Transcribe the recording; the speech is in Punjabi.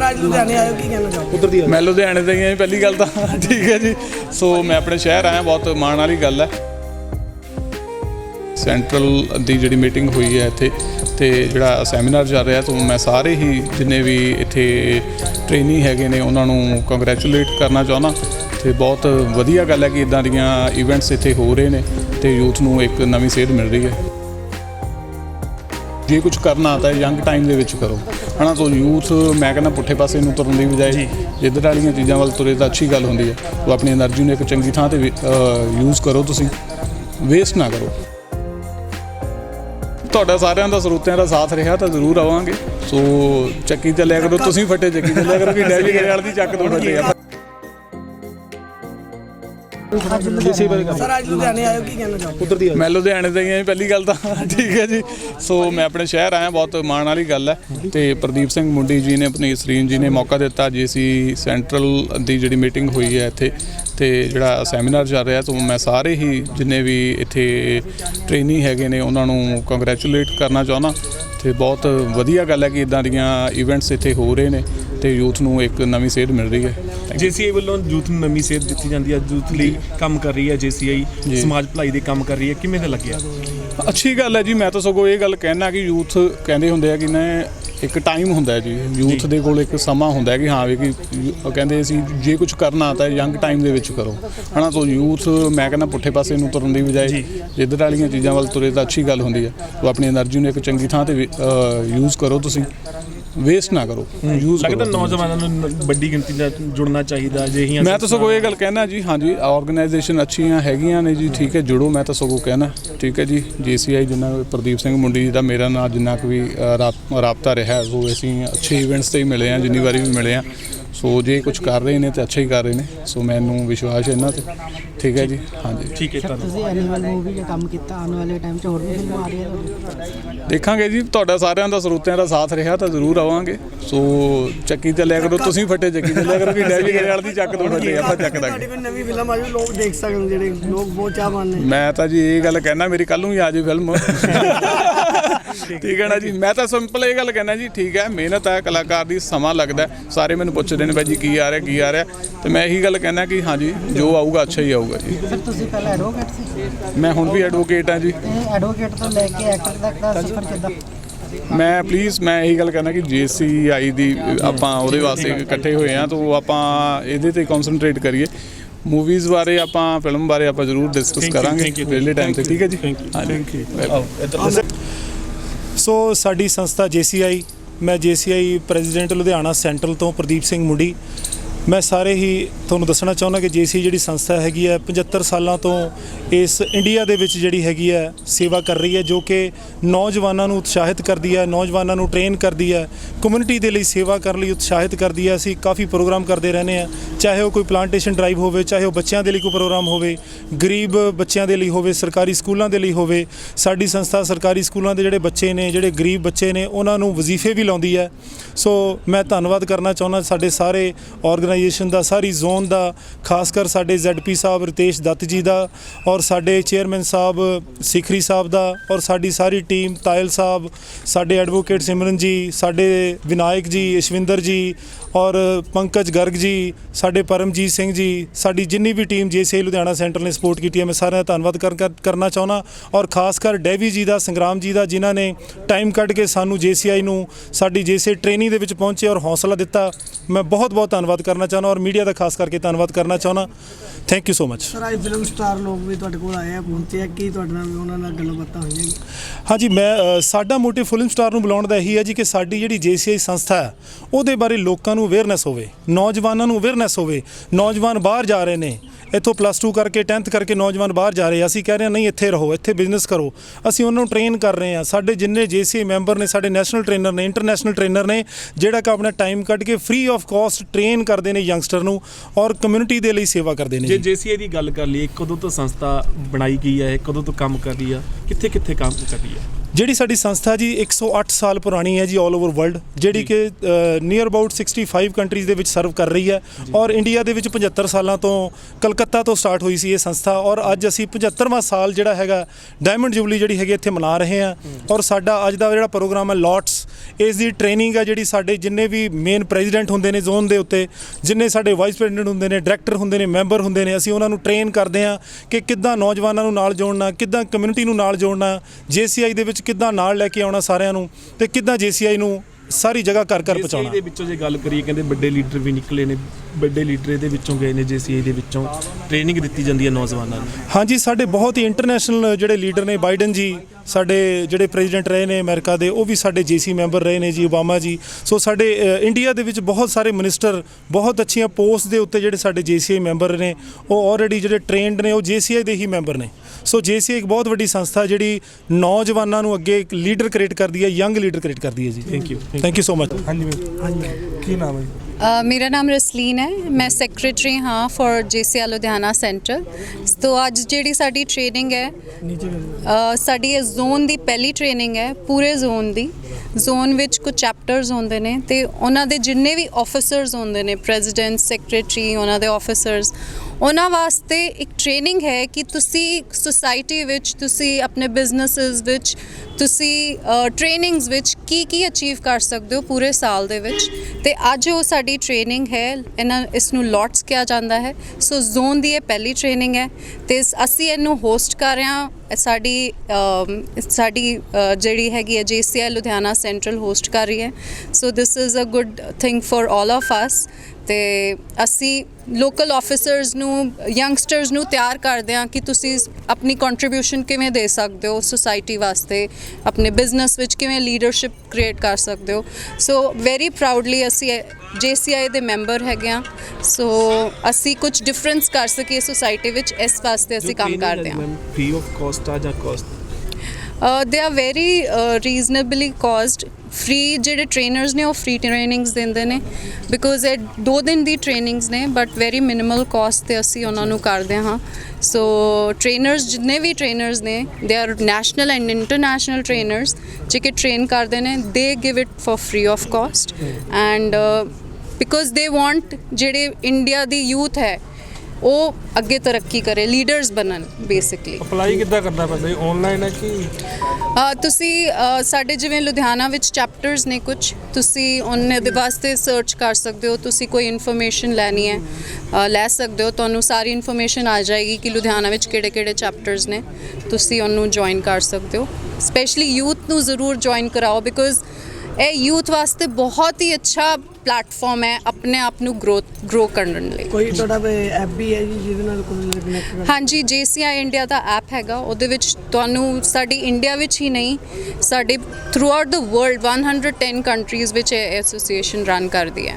ਲੁਧਿਆਣੇ ਆਇਓ ਕੀ ਕਹਿਣਾ ਚਾਹੋਗੇ? ਉਧਰ ਦੀ ਮੈਂ ਲੁਧਿਆਣੇ ਤੋਂ ਹੀ ਹਾਂ ਜੀ, ਪਹਿਲੀ ਗੱਲ ਤਾਂ ਠੀਕ ਹੈ ਜੀ। ਸੋ ਮੈਂ ਆਪਣੇ ਸ਼ਹਿਰ ਆਇਆ ਬਹੁਤ ਮਾਣ ਵਾਲੀ ਗੱਲ ਹੈ। ਸੈਂਟਰਲ ਦੀ ਜਿਹੜੀ ਮੀਟਿੰਗ ਹੋਈ ਹੈ ਇੱਥੇ ਤੇ ਜਿਹੜਾ ਸੈਮੀਨਾਰ ਚੱਲ ਰਿਹਾ ਤੋਂ ਮੈਂ ਸਾਰੇ ਹੀ ਜਿੰਨੇ ਵੀ ਇੱਥੇ ਟ੍ਰੇਨੀ ਹੈਗੇ ਨੇ ਉਹਨਾਂ ਨੂੰ ਕੰਗ੍ਰੈਚੁਲੇਟ ਕਰਨਾ ਚਾਹੁੰਦਾ। ਤੇ ਬਹੁਤ ਵਧੀਆ ਗੱਲ ਹੈ ਕਿ ਇਦਾਂ ਦੀਆਂ ਇਵੈਂਟਸ ਇੱਥੇ ਹੋ ਰਹੇ ਨੇ ਤੇ ਯੂਥ ਨੂੰ ਇੱਕ ਨਵੀਂ ਸੇਧ ਮਿਲ ਰਹੀ ਹੈ। ਜੇ ਕੁਝ ਕਰਨਾ ਤਾਂ ਯੰਗ ਟਾਈਮ ਦੇ ਵਿੱਚ ਕਰੋ। ਹਨਾ ਤੋਂ ਯੂਥ ਮੈਂ ਕਹਿੰਦਾ ਪੁੱਠੇ ਪਾਸੇ ਨੂੰ ਤੁਰਨ ਦੀ ਬਜਾਏ ਜਿੱਧਰ ਵਾਲੀਆਂ ਚੀਜ਼ਾਂ ਵੱਲ ਤੁਰੇ ਤਾਂ ਅੱਛੀ ਗੱਲ ਹੁੰਦੀ ਹੈ। ਉਹ ਆਪਣੀ એનર્ਜੀ ਨੂੰ ਇੱਕ ਚੰਗੀ ਥਾਂ ਤੇ ਯੂਜ਼ ਕਰੋ ਤੁਸੀਂ। ਵੇਸਟ ਨਾ ਕਰੋ। ਤੁਹਾਡਾ ਸਾਰਿਆਂ ਦਾ, ਸਰੋਤਿਆਂ ਦਾ ਸਾਥ ਰਿਹਾ ਤਾਂ ਜ਼ਰੂਰ ਆਵਾਂਗੇ। ਸੋ ਚੱਕੀ ਚੱਲਿਆ ਕਰੋ, ਤੁਸੀਂ ਫੱਟੇ ਚੱਕੀ ਚੱਲਿਆ ਕਰੋ ਕਿ ਡੈਵੀ ਗਰੇਵਾਲ ਦੀ ਚੱਕ ਦੋ ਫੱਟੇ ਆ। ਜੇਸੀ ਬਾਰੇ ਗੱਲ। ਸਰ ਅੱਜ ਲੁਧਿਆਣੇ ਆਇਓ ਕੀ ਕਹਿਣਾ ਚਾਹੋਗੇ? ਉਧਰ ਦੀ ਮੈਂ ਲੁਧਿਆਣੇ ਤੋਂ ਹੀ ਜੀ, ਪਹਿਲੀ ਗੱਲ ਤਾਂ ਠੀਕ ਹੈ ਜੀ। ਸੋ ਮੈਂ ਆਪਣੇ ਸ਼ਹਿਰ ਆਇਆ ਬਹੁਤ ਮਾਣ ਵਾਲੀ ਗੱਲ ਹੈ। ਤੇ ਪ੍ਰਦੀਪ ਸਿੰਘ ਮੁੰਡੀ ਜੀ ਨੇ ਆਪਣੀ ਸਰੀਨ ਜੀ ਨੇ ਮੌਕਾ ਦਿੱਤਾ ਜੀਸੀ ਸੈਂਟਰਲ ਦੀ ਜਿਹੜੀ ਮੀਟਿੰਗ ਹੋਈ ਹੈ ਇੱਥੇ ਤੇ ਜਿਹੜਾ ਸੈਮੀਨਾਰ ਚੱਲ ਰਿਹਾ ਤੋਂ ਮੈਂ ਸਾਰੇ ਹੀ ਜਿੰਨੇ ਵੀ ਇੱਥੇ ਟ੍ਰੇਨੀ ਹੈਗੇ ਨੇ ਉਹਨਾਂ ਨੂੰ ਕੰਗ੍ਰੈਚੁਲੇਟ ਕਰਨਾ ਚਾਹੁੰਦਾ। ਤੇ ਬਹੁਤ ਵਧੀਆ ਗੱਲ ਹੈ ਕਿ ਇਦਾਂ ਦੀਆਂ ਇਵੈਂਟਸ ਇੱਥੇ ਹੋ ਰਹੇ ਨੇ। ਤੇ ਯੂਥ ਨੂੰ ਇੱਕ ਨਵੀਂ ਸੇਧ ਮਿਲ ਰਹੀ ਹੈ। ਜੀਸੀਆਈ ਵੱਲੋਂ ਯੂਥ ਨੂੰ ਨਵੀਂ ਸੇਧ ਦਿੱਤੀ ਜਾਂਦੀ ਹੈ। ਯੂਥ ਲਈ ਕੰਮ ਕਰ ਰਹੀ ਹੈ ਜੀਸੀਆਈ। ਸਮਾਜ ਭਲਾਈ ਦੇ ਕੰਮ ਕਰ ਰਹੀ ਹੈ। ਕਿਵੇਂ ਦਾ ਲੱਗਿਆ? ਅੱਛੀ ਗੱਲ ਹੈ ਜੀ। ਮੈਂ ਤਾਂ ਸਗੋਂ ਇਹ ਗੱਲ ਕਹਿਣਾ ਕਿ ਯੂਥ ਕਹਿੰਦੇ ਹੁੰਦੇ ਆ ਕਿ ਨਾ ਇੱਕ ਟਾਈਮ ਹੁੰਦਾ ਹੈ ਜੀ। ਯੂਥ ਦੇ ਕੋਲ ਇੱਕ ਸਮਾਂ ਹੁੰਦਾ ਹੈ ਕਿ ਹਾਂ ਵੀ ਕਿ ਕਹਿੰਦੇ ਅਸੀਂ ਜੇ ਕੁਝ ਕਰਨਾ ਤਾਂ ਯੰਗ ਟਾਈਮ ਦੇ ਵਿੱਚ ਕਰੋ। ਹਨਾ ਸੋ ਯੂਥ ਮੈਂ ਕਹਿੰਦਾ ਪੁੱਠੇ ਪਾਸੇ ਨੂੰ ਤੁਰਨ ਦੀ ਬਜਾਏ ਜਿੱਧਰ ਵਾਲੀਆਂ ਚੀਜ਼ਾਂ ਵੱਲ ਤੁਰੇ ਤਾਂ ਅੱਛੀ ਗੱਲ ਹੁੰਦੀ ਹੈ। ਉਹ ਆਪਣੀ એનર્ਜੀ ਨੂੰ ਇੱਕ ਚੰਗੀ ਥਾਂ ਤੇ ਯੂਜ਼ ਕਰੋ ਤੁਸੀਂ। ਵੇਸਟ ਨਾ ਕਰੋ ਯੂਜ਼ ਲੱਗਦਾ ਨੌਜਵਾਨਾਂ ਨੂੰ ਵੱਡੀ ਗਿਣਤੀ ਨਾਲ ਜੁੜਨਾ ਚਾਹੀਦਾ ਅਜਿਹੀਆਂ ਮੈਂ ਤਾਂ ਸਗੋਂ ਇਹ ਗੱਲ ਕਹਿਣਾ ਜੀ ਹਾਂਜੀ ਆਰਗੇਨਾਈਜੇਸ਼ਨ ਅੱਛੀਆਂ ਹੈਗੀਆਂ ਨੇ ਜੀ ਠੀਕ ਹੈ ਜੁੜੋ ਮੈਂ ਤਾਂ ਸਗੋਂ ਕਹਿਣਾ ਠੀਕ ਹੈ ਜੀ ਜੀਸੀਆਈ ਜਿੰਨਾ ਪ੍ਰਦੀਪ ਸਿੰਘ ਮੁੰਡੀ ਜੀ ਦਾ ਮੇਰਾ ਨਾਲ ਜਿੰਨਾ ਕੁ ਵੀ ਰਾਬਤਾ ਰਿਹਾ ਸੋ ਅਸੀਂ ਅੱਛੇ ਇਵੈਂਟਸ ਤੇ ਹੀ ਮਿਲੇ ਆ ਜਿੰਨੀ ਵਾਰੀ ਵੀ ਮਿਲੇ ਆ ਸੋ ਜੇ ਕੁਝ ਕਰ ਰਹੇ ਨੇ ਤੇ ਅੱਛਾ ਹੀ ਕਰ ਰਹੇ ਨੇ। ਸੋ ਮੈਨੂੰ ਵਿਸ਼ਵਾਸ ਹੈ ਇਹਨਾਂ ਤੇ। ਠੀਕ ਹੈ ਜੀ? ਹਾਂਜੀ। ਠੀਕ ਹੈ ਧੰਨਵਾਦ। ਤੁਸੀਂ ਐਨੀਮਲ ਮੂਵੀ 'ਚ ਕੰਮ ਕੀਤਾ ਆਉਣ ਵਾਲੇ ਟਾਈਮ 'ਚ ਹੋਰ ਵੀ ਫਿਲਮਾਂ ਆ ਰਹੀਆਂ ਤੁਹਾਡੀਆਂ ਦੇਖਾਂਗੇ ਜੀ ਤੁਹਾਡਾ ਸਾਰਿਆਂ ਦਾ ਸਰੋਤਿਆਂ ਦਾ ਸਾਥ ਰਿਹਾ ਤਾਂ ਜ਼ਰੂਰ ਆਵਾਂਗੇ। ਸੋ ਚੱਕੀ ਚੱਲਿਆ ਕਰੋ ਤੁਸੀਂ ਫੱਟੇ ਚੱਕੀ ਚੱਲਿਆ ਕਰੋ ਕਿ ਡੈਵੀ ਗਰੇ ਵਾਲੀ ਦੀ ਚੱਕ ਦੋ ਫੱਟੇ ਆਪਾਂ ਚੱਕ ਦਾਂਗੇ। ਤੁਹਾਡੀ ਕੋਈ ਨਵੀਂ ਫਿਲਮ ਆਜੂ ਲੋਕ ਦੇਖ ਸਕਣ ਜਿਹੜੇ ਲੋਕ ਬਹੁਤ ਚਾਹਵਾਨ ਨੇ। ਮੈਂ ਤਾਂ ਜੀ ਇਹ ਗੱਲ ਕਹਿਣਾ ਮੇਰੀ ਕੱਲ ਨੂੰ ਹੀ ਆ ਜੇ ਫਿਲਮ ਠੀਕ ਹੈ ਨਾ ਜੀ? ਮੈਂ ਤਾਂ ਸਿੰਪਲ ਇਹ ਗੱਲ ਕਹਿਣਾ ਜੀ ਠੀਕ ਹੈ ਮਿਹਨਤ ਹੈ ਕਲਾਕਾਰ ਦੀ ਸਮਾਂ ਲੱਗਦਾ ਹੈ। ਸਾਰੇ ਮੈਨੂੰ ਪੁੱਛਦੇ ਨੇ ਬਾਈ ਜੀ ਕੀ ਆ ਰਿਹਾ ਕੀ ਆ ਰਿਹਾ। ਤੇ ਮੈਂ ਇਹੀ ਗੱਲ ਕਹਿਣਾ ਕਿ ਹਾਂਜੀ ਜੋ ਆਊਗਾ ਅੱਛਾ ਹੀ ਆਊਗਾ ਜੀ। ਸਰ ਤੁਸੀਂ ਪਹਿਲਾਂ ਐਡਵੋਕੇਟ ਸੀ? ਮੈਂ ਹੁਣ ਵੀ ਐਡਵੋਕੇਟ ਹਾਂ ਜੀ। ਐਡਵੋਕੇਟ ਤੋਂ ਲੈ ਕੇ ਐਕਟਰ ਤੱਕ ਦਾ ਸਫ਼ਰ ਕਿੱਦਾਂ? ਮੈਂ ਪਲੀਜ਼ ਮੈਂ ਇਹੀ ਗੱਲ ਕਹਿਣਾ ਕਿ ਜੀਸੀਆਈ ਦੀ ਆਪਾਂ ਉਹਦੇ ਵਾਸਤੇ ਇਕੱਠੇ ਹੋਏ ਆ ਤਾਂ ਆਪਾਂ ਇਹਦੇ ਤੇ ਕਨਸੈਂਟਰੇਟ ਕਰੀਏ। ਮੂਵੀਜ਼ ਬਾਰੇ ਆਪਾਂ ਫਿਲਮ ਬਾਰੇ ਆਪਾਂ ਜ਼ਰੂਰ ਡਿਸਕਸ ਕਰਾਂਗੇ ਵਿਹਲੇ ਟਾਈਮ ਤੇ ਠੀਕ ਹੈ ਜੀ? you, ਹਾਂਜੀ। ਸੋ ਸਾਡੀ ਸੰਸਥਾ ਜੀਸੀਆਈ ਮੈਂ ਜੀਸੀਆਈ ਪ੍ਰੈਜ਼ੀਡੈਂਟ ਲੁਧਿਆਣਾ ਸੈਂਟਰਲ ਤੋਂ ਪ੍ਰਦੀਪ ਸਿੰਘ ਮੁੰਡੀ ਮੈਂ ਸਾਰੇ ਹੀ ਤੁਹਾਨੂੰ ਦੱਸਣਾ ਚਾਹੁੰਦਾ ਕਿ ਜੀਸੀ ਜਿਹੜੀ ਸੰਸਥਾ ਹੈਗੀ ਹੈ 75 ਸਾਲਾਂ ਤੋਂ ਇਸ ਇੰਡੀਆ ਦੇ ਵਿੱਚ ਜਿਹੜੀ ਹੈਗੀ ਹੈ, ਸੇਵਾ ਕਰ ਰਹੀ ਹੈ, ਜੋ ਕਿ ਨੌਜਵਾਨਾਂ ਨੂੰ ਉਤਸ਼ਾਹਿਤ ਕਰਦੀ ਹੈ, ਨੌਜਵਾਨਾਂ ਨੂੰ ਟ੍ਰੇਨ ਕਰਦੀ ਹੈ ਕਮਿਊਨਿਟੀ ਦੇ ਲਈ ਸੇਵਾ ਕਰਨ ਲਈ ਉਤਸ਼ਾਹਿਤ ਕਰਦੀ ਹੈ। ਅਸੀਂ ਕਾਫੀ ਪ੍ਰੋਗਰਾਮ ਕਰਦੇ ਰਹਿੰਦੇ ਆ ਚਾਹੇ ਉਹ ਕੋਈ ਪਲਾਂਟੇਸ਼ਨ ਡਰਾਈਵ ਹੋਵੇ, ਚਾਹੇ ਉਹ ਬੱਚਿਆਂ ਦੇ ਲਈ ਕੋਈ ਪ੍ਰੋਗਰਾਮ ਹੋਵੇ, ਗਰੀਬ ਬੱਚਿਆਂ ਦੇ ਲਈ ਹੋਵੇ, ਸਰਕਾਰੀ ਸਕੂਲਾਂ ਦੇ ਲਈ ਹੋਵੇ, ਸਾਡੀ ਸੰਸਥਾ ਸਰਕਾਰੀ ਸਕੂਲਾਂ ਦੇ ਜਿਹੜੇ ਬੱਚੇ ਨੇ, ਜਿਹੜੇ ਗਰੀਬ ਬੱਚੇ ਨੇ, ਉਹਨਾਂ ਨੂੰ ਵਜ਼ੀਫੇ ਵੀ ਲਾਉਂਦੀ ਹੈ। ਸੋ ਮੈਂ ਧੰਨਵਾਦ ਕਰਨਾ ਚਾਹੁੰਦਾ ਸਾਡੇ ਸਾਰੇ ਆਰਗੇਨਾਈਜੇਸ਼ਨ ਦਾ, ਸਾਰੀ ਜ਼ੋਨ ਦਾ ਖਾਸ ਕਰ ਸਾਡੇ ਜ਼ੈਡਪੀ ਸਾਹਿਬ ਰਿਤੇਸ਼ ਦੱਤ ਜੀ ਦਾ ਔਰ ਸਾਡੇ ਚੇਅਰਮੈਨ ਸਾਹਿਬ ਸਿਖਰੀ ਸਾਹਿਬ ਦਾ ਔਰ ਸਾਡੀ ਸਾਰੀ ਟੀਮ ਤਾਇਲ ਸਾਹਿਬ, ਸਾਡੇ ਐਡਵੋਕੇਟ ਸਿਮਰਨ ਜੀ, ਸਾਡੇ ਵਿਨਾਇਕ ਜੀ ਇਸ਼ਵਿੰਦਰ ਜੀ ਔਰ ਪੰਕਜ ਗਰਗ ਜੀ, ਸਾਡੇ ਪਰਮਜੀਤ ਸਿੰਘ ਜੀ, ਸਾਡੀ ਜਿੰਨੀ ਵੀ ਟੀਮ ਜੇਸੀਆਈ ਲੁਧਿਆਣਾ ਸੈਂਟਰ ਨੇ ਸਪੋਰਟ ਕੀਤੀ ਹੈ, ਮੈਂ ਸਾਰਿਆਂ ਦਾ ਧੰਨਵਾਦ ਕਰ- ਕਰਨਾ ਚਾਹੁੰਦਾ ਔਰ ਖਾਸ ਕਰ ਡੈਵੀ ਜੀ ਦਾ, ਸੰਗਰਾਮ ਜੀ ਦਾ, ਜਿਨ੍ਹਾਂ ਨੇ ਟਾਈਮ ਕੱਢ ਕੇ ਸਾਨੂੰ ਜੇਸੀਆਈ ਨੂੰ, ਸਾਡੀ ਜੇਸੇ ਟ੍ਰੇਨਿੰਗ ਦੇ ਵਿੱਚ ਪਹੁੰਚੇ ਔਰ ਹੌਸਲਾ ਦਿੱਤਾ ਮੈਂ ਬਹੁਤ ਬਹੁਤ ਧੰਨਵਾਦ ਕਰਨਾ ਚਾਹੁੰਦਾ ਔਰ ਮੀਡੀਆ ਦਾ ਖਾਸ ਕਰਕੇ ਧੰਨਵਾਦ ਕਰਨਾ ਚਾਹੁੰਦਾ। Thank you so much sir ਅੱਜ ਫਿਲਮ ਸਟਾਰ ਲੋਕ ਵੀ ਤੁਹਾਡੇ ਕੋਲ ਆਏ ਆ ਪਹੁੰਚੇ ਆ। ਕੀ ਤੁਹਾਡੇ ਨਾਲ ਉਹਨਾਂ ਨਾਲ ਗੱਲਾਂ ਬਾਤਾਂ ਹੋਈਆਂ ਜੀ? ਹਾਂਜੀ ਮੈਂ ਅ, ਸਾਡਾ ਮੋਟਿਵ ਫਿਲਮ ਸਟਾਰ ਨੂੰ ਬੁਲਾਉਣ ਦਾ ਇਹੀ ਹੈ ਜੀ ਕਿ ਸਾਡੀ ਜਿਹੜੀ ਜੀਸੀਆਈ ਸੰਸਥਾ ਹੈ ਉਹਦੇ ਬਾਰੇ ਲੋਕਾਂ ਨੂੰ ਅਵੇਅਰਨੈਸ ਹੋਵੇ ਨੌਜਵਾਨਾਂ ਨੂੰ ਅਵੇਅਰਨੈਸ ਹੋਵੇ ਨੌਜਵਾਨ ਬਾਹਰ ਜਾ ਰਹੇ ਨੇ। ਇੱਥੋਂ ਪਲੱਸ 2 ਕਰਕੇ 10th ਕਰਕੇ ਨੌਜਵਾਨ ਬਾਹਰ ਜਾ ਰਹੇ ਆ। ਅਸੀਂ ਕਹਿ ਰਹੇ ਨਹੀਂ ਇੱਥੇ ਰਹੋ ਇੱਥੇ ਬਿਜ਼ਨਸ ਕਰੋ। ਅਸੀਂ ਉਹਨਾਂ ਨੂੰ ਟ੍ਰੇਨ ਕਰ ਰਹੇ ਹਾਂ। ਸਾਡੇ ਜਿੰਨੇ ਜੀਸੀਆਈ ਮੈਂਬਰ ਨੇ ਸਾਡੇ ਨੈਸ਼ਨਲ ਟ੍ਰੇਨਰ ਨੇ ਇੰਟਰਨੈਸ਼ਨਲ ਟ੍ਰੇਨਰ ਨੇ ਜਿਹੜਾ ਕਿ ਆਪਣਾ ਟਾਈਮ ਕੱਢ ਕੇ ਫ੍ਰੀ ਆਫ ਕਾਸਟ ਟ੍ਰੇਨ ਕਰਦੇ ਨੇ ਯੰਗਸਟਰ ਨੂੰ ਔਰ ਕਮਿਊਨਿਟੀ ਦੇ ਲਈ ਸੇਵਾ ਕਰਦੇ ਨੇ ਜੇ ਜੀ। ਜੀਸੀਆਈ ਦੀ ਗੱਲ ਕਰ ਲਈਏ ਕਦੋਂ ਤੋਂ ਸੰਸਥਾ ਬਣਾਈ ਗਈ ਹੈ? ਕਦੋਂ ਤੋਂ ਕੰਮ ਕਰ ਰਹੀ ਆ? ਕਿੱਥੇ ਕਿੱਥੇ ਕੰਮ ਕਰ ਰਹੀ ਹੈ? ਜਿਹੜੀ ਸਾਡੀ ਸੰਸਥਾ ਜੀ 108 ਸਾਲ ਪੁਰਾਣੀ ਹੈ ਜੀ 올 ਓਵਰ ਵਰਲਡ ਜਿਹੜੀ ਕਿ ਨੀਅਰ ਅਬਾਊਟ 65 ਕੰਟਰੀਜ਼ ਦੇ ਵਿੱਚ ਸਰਵ ਕਰ ਰਹੀ ਹੈ ਔਰ ਇੰਡੀਆ ਦੇ ਵਿੱਚ 75 ਸਾਲਾਂ ਤੋਂ ਕਲਕੱਤਾ ਤੋਂ ਸਟਾਰਟ ਹੋਈ ਸੀ ਇਹ ਸੰਸਥਾ ਔਰ ਅੱਜ ਅਸੀਂ 75ਵਾਂ ਸਾਲ ਜਿਹੜਾ ਹੈਗਾ ਡਾਇਮੰਡ ਜੁਬਲੀ ਜਿਹੜੀ ਹੈਗੀ ਇੱਥੇ ਮਨਾ ਰਹੇ ਹਾਂ ਔਰ ਸਾਡਾ ਅੱਜ ਦਾ ਜਿਹੜਾ ਪ੍ਰੋਗਰਾਮ ਹੈ ਲੋਟਸ ਇਸ ਦੀ ਟ੍ਰੇਨਿੰਗ ਆ ਜਿਹੜੀ ਸਾਡੇ ਜਿੰਨੇ ਵੀ ਮੇਨ ਪ੍ਰੈਜ਼ੀਡੈਂਟ ਹੁੰਦੇ ਨੇ ਜ਼ੋਨ ਦੇ ਉੱਤੇ ਜਿੰਨੇ ਸਾਡੇ ਵਾਈਸ ਪ੍ਰੈਜ਼ੀਡੈਂਟ ਹੁੰਦੇ ਨੇ ਡਾਇਰੈਕਟਰ ਹੁੰਦੇ ਨੇ ਮੈਂਬਰ ਹੁੰਦੇ ਨੇ ਅਸੀਂ ਉਹਨਾਂ ਨੂੰ ਟ੍ਰੇਨ ਕਰਦੇ ਆ ਕਿ ਕਿੱਦਾਂ ਨੌਜਵਾਨਾਂ ਨੂੰ ਨਾਲ ਜੋੜਨਾ ਕਿੱਦਾਂ ਕਮਿਊਨਿਟੀ ਨੂੰ ਨਾਲ ਜੋੜਨਾ ਜੀਸੀਆਈ ਦੇ ਵਿੱਚ ਕਿੱਦਾਂ ਨਾਲ ਲੈ ਕੇ ਆਉਣਾ ਸਾਰਿਆਂ ਨੂੰ ਤੇ ਕਿੱਦਾਂ ਜੀਸੀਆਈ ਨੂੰ ਸਾਰੀ ਜਗ੍ਹਾ ਘਰ JCI ਪਹੁੰਚਾਉਣਾ। ਦੇ ਵਿੱਚੋਂ ਜੇ ਗੱਲ ਕਰੀਏ ਕਹਿੰਦੇ ਵੱਡੇ ਲੀਡਰ ਵੀ ਨਿਕਲੇ ਨੇ ਵੱਡੇ ਲੀਡਰ ਇਹਦੇ ਵਿੱਚੋਂ ਗਏ ਨੇ ਜੀਸੀਆਈ ਦੇ ਵਿੱਚੋਂ ਟ੍ਰੇਨਿੰਗ ਦਿੱਤੀ ਜਾਂਦੀ ਹੈ ਨੌਜਵਾਨਾਂ ਨੂੰ। ਹਾਂਜੀ ਸਾਡੇ ਬਹੁਤ ਹੀ ਇੰਟਰਨੈਸ਼ਨਲ ਜਿਹੜੇ ਲੀਡਰ ਨੇ ਬਾਈਡਨ ਜੀ ਸਾਡੇ ਜਿਹੜੇ ਪ੍ਰੈਜ਼ੀਡੈਂਟ ਰਹੇ ਨੇ ਅਮਰੀਕਾ ਦੇ ਉਹ ਵੀ ਸਾਡੇ ਜੀਸੀ ਮੈਂਬਰ ਰਹੇ ਨੇ ਜੀ ਓਬਾਮਾ ਜੀ। ਸੋ ਸਾਡੇ ਇੰਡੀਆ ਦੇ ਵਿੱਚ ਬਹੁਤ ਸਾਰੇ ਮਿਨਿਸਟਰ ਬਹੁਤ ਅੱਛੀਆਂ ਪੋਸਟ ਦੇ ਉੱਤੇ ਜਿਹੜੇ ਸਾਡੇ ਜੀਸੀਆਈ ਮੈਂਬਰ ਨੇ ਉਹ ਆਲਰੇਡੀ ਜਿਹੜੇ ਟ੍ਰੇਨਡ ਨੇ ਉਹ ਜੀਸੀਆਈ ਦੇ ਹੀ ਮੈਂਬਰ ਨੇ। ਸੋ ਜੀਸੀਆਈ ਇੱਕ ਬਹੁਤ ਵੱਡੀ ਸੰਸਥਾ ਜਿਹੜੀ ਨੌਜਵਾਨਾਂ ਨੂੰ ਅੱਗੇ ਇੱਕ ਲੀਡਰ ਕ੍ਰੀਏਟ ਕਰਦੀ ਹੈ ਯੰਗ ਲੀਡਰ ਕ੍ਰੀਏਟ ਕਰਦੀ ਹੈ ਜੀ। Thank you thank you so much ਹਾਂਜੀ ਮੈਮ ਕੀ ਨਾਮ ਹੈ ਮੇਰਾ ਨਾਮ ਰਸਲੀਨ ਹੈ। ਮੈਂ ਸੈਕਟਰੀ ਹਾਂ for JCI Ludhiana centre so ਅੱਜ ਜਿਹੜੀ ਸਾਡੀ ਟ੍ਰੇਨਿੰਗ ਹੈ ਅ, ਸਾਡੀ ਇਸ ਜ਼ੋਨ ਦੀ ਪਹਿਲੀ ਟ੍ਰੇਨਿੰਗ ਹੈ ਪੂਰੇ ਜ਼ੋਨ ਦੀ। ਜ਼ੋਨ ਵਿੱਚ ਕੁਝ ਚੈਪਟਰਸ ਹੁੰਦੇ ਨੇ ਤੇ ਉਹਨਾਂ ਦੇ ਜਿੰਨੇ ਵੀ ਆਫੀਸਰਸ ਹੁੰਦੇ ਨੇ ਪ੍ਰੈਜ਼ੀਡੈਂਟ ਸੈਕਟਰੀ ਉਹਨਾਂ ਦੇ ਆਫੀਸਰਸ ਉਹਨਾਂ ਵਾਸਤੇ ਇੱਕ ਟ੍ਰੇਨਿੰਗ ਹੈ ਕਿ ਤੁਸੀਂ ਸੁਸਾਇਟੀ ਵਿੱਚ, ਤੁਸੀਂ ਆਪਣੇ ਬਿਜ਼ਨੈਸਸ ਵਿੱਚ, ਤੁਸੀਂ ਟ੍ਰੇਨਿੰਗਸ ਵਿੱਚ ਕੀ ਕੀ ਅਚੀਵ ਕਰ ਸਕਦੇ ਹੋ ਪੂਰੇ ਸਾਲ ਦੇ ਵਿੱਚ। ਤੇ ਅੱਜ ਉਹ ਸਾਡੀ ਟ੍ਰੇਨਿੰਗ ਹੈ, ਇਹਨਾਂ ਇਸ ਨੂੰ ਲੋਟਸ ਕਿਹਾ ਜਾਂਦਾ ਹੈ। ਸੋ ਜ਼ੋਨ ਦੀ ਇਹ ਪਹਿਲੀ ਟ੍ਰੇਨਿੰਗ ਹੈ। ਤੇ ਅਸੀਂ ਇਹਨੂੰ ਹੋਸਟ ਕਰ ਰਹੇ ਹਾਂ। ਸਾਡੀ ਸਾਡੀ ਜਿਹੜੀ ਹੈਗੀ ਹੈ ਜੀਸੀਆਈ ਲੁਧਿਆਣਾ ਸੈਂਟਰਲ ਹੋਸਟ ਕਰ ਰਹੀ ਹੈ। So this is a good thing for all of us ਤੇ ਅਸੀਂ ਲੋਕਲ ਆਫੀਸਰਸ ਨੂੰ ਯੰਗਸਟਰਸ ਨੂੰ ਤਿਆਰ ਕਰਦੇ ਹਾਂ ਕਿ ਤੁਸੀਂ ਆਪਣੀ ਕੰਟਰੀਬਿਊਸ਼ਨ ਕਿਵੇਂ ਦੇ ਸਕਦੇ ਹੋ ਸੁਸਾਇਟੀ ਵਾਸਤੇ, ਆਪਣੇ ਬਿਜ਼ਨਸ ਵਿੱਚ ਕਿਵੇਂ ਲੀਡਰਸ਼ਿਪ ਕ੍ਰੀਏਟ ਕਰ ਸਕਦੇ ਹੋ। ਸੋ ਵੈਰੀ ਪ੍ਰਾਊਡਲੀ ਅਸੀਂ ਜੀਸੀਆਈ ਦੇ ਮੈਂਬਰ ਹੈਗੇ ਹਾਂ ਸੋ ਅਸੀਂ ਕੁਝ ਡਿਫਰੈਂਸ ਕਰ ਸਕੀਏ ਸੁਸਾਇਟੀ ਵਿੱਚ ਇਸ ਵਾਸਤੇ ਅਸੀਂ ਕੰਮ ਕਰਦੇ ਹਾਂ। ਫ੍ਰੀ ਆਫ ਕਾਸਟ ਆ ਜਾਂ cost they are very reasonably uh, reasonably free ਜਿਹੜੇ ਟ੍ਰੇਨਰਸ ਨੇ ਉਹ ਫ੍ਰੀ ਟ੍ਰੇਨਿੰਗਸ ਦਿੰਦੇ ਨੇ ਬਿਕੋਜ਼ ਇਹ ਦੋ ਦਿਨ ਦੀ ਟ੍ਰੇਨਿੰਗਸ ਨੇ ਬਟ ਵੈਰੀ ਮਿਨੀਮਲ ਕਾਸਟ ਤੇ ਅਸੀਂ ਉਹਨਾਂ ਨੂੰ ਕਰਦੇ ਹਾਂ। ਸੋ ਟ੍ਰੇਨਰਸ ਜਿੰਨੇ ਵੀ ਟ੍ਰੇਨਰਸ ਨੇ they are national and international trainers ਜਿਹੜੇ ਟ੍ਰੇਨ ਕਰਦੇ ਨੇ they give it for free of cost and because they want ਜਿਹੜੇ ਇੰਡੀਆ ਦੀ ਯੂਥ ਹੈ ਉਹ ਅੱਗੇ ਤਰੱਕੀ ਕਰੇ ਲੀਡਰਸ ਬਣਨ ਬੇਸਿਕਲੀ ਅਪਲਾਈ ਕਿੱਦਾਂ ਕਰਨਾ ਪੈਂਦਾ ਜੀ? ਆਨਲਾਈਨ ਹੈ ਕਿ ਤੁਸੀਂ ਅ, ਸਾਡੇ ਜਿਵੇਂ ਲੁਧਿਆਣਾ ਵਿੱਚ ਚੈਪਟਰਸ ਨੇ ਕੁਝ ਤੁਸੀਂ ਉਹਨਾਂ ਦੇ ਵਾਸਤੇ ਸਰਚ ਕਰ ਸਕਦੇ ਹੋ ਤੁਸੀਂ ਕੋਈ ਇਨਫੋਰਮੇਸ਼ਨ ਲੈਣੀ ਹੈ ਅ, ਲੈ ਸਕਦੇ ਹੋ ਤੁਹਾਨੂੰ ਸਾਰੀ ਇਨਫੋਰਮੇਸ਼ਨ ਆ ਜਾਏਗੀ ਕਿ ਲੁਧਿਆਣਾ ਵਿੱਚ ਕਿਹੜੇ ਕਿਹੜੇ ਚੈਪਟਰਸ ਨੇ ਤੁਸੀਂ ਉਹਨੂੰ ਜੁਆਇਨ ਕਰ ਸਕਦੇ ਹੋ। ਸਪੈਸ਼ਲੀ ਯੂਥ ਨੂੰ ਜ਼ਰੂਰ ਜੁਆਇਨ ਕਰਾਓ ਬਿਕੋਜ਼ ਇਹ ਯੂਥ ਵਾਸਤੇ ਬਹੁਤ ਹੀ ਅੱਛਾ ਪਲੇਟਫਾਰਮ ਹੈ ਆਪਣੇ ਆਪ ਨੂੰ ਗਰੋਥ ਗਰੋ ਕਰਨ ਲਈ। ਕੋਈ ਤੁਹਾਡਾ ਐਪ ਵੀ ਹੈ ਜੀ ਜਿਹਦੇ ਨਾਲ ਕੋਈ ਕਨੈਕਟ ਕਰ ਹਾਂਜੀ JCI ਇੰਡੀਆ ਦਾ ਐਪ ਹੈਗਾ। ਉਹਦੇ ਵਿੱਚ ਤੁਹਾਨੂੰ ਸਾਡੀ ਇੰਡੀਆ ਵਿੱਚ ਹੀ ਨਹੀਂ ਸਾਡੇ throughout the world 110 countries ਵਿੱਚ ਇਹ ਐਸੋਸੀਏਸ਼ਨ ਰਨ ਕਰਦੀ ਹੈ।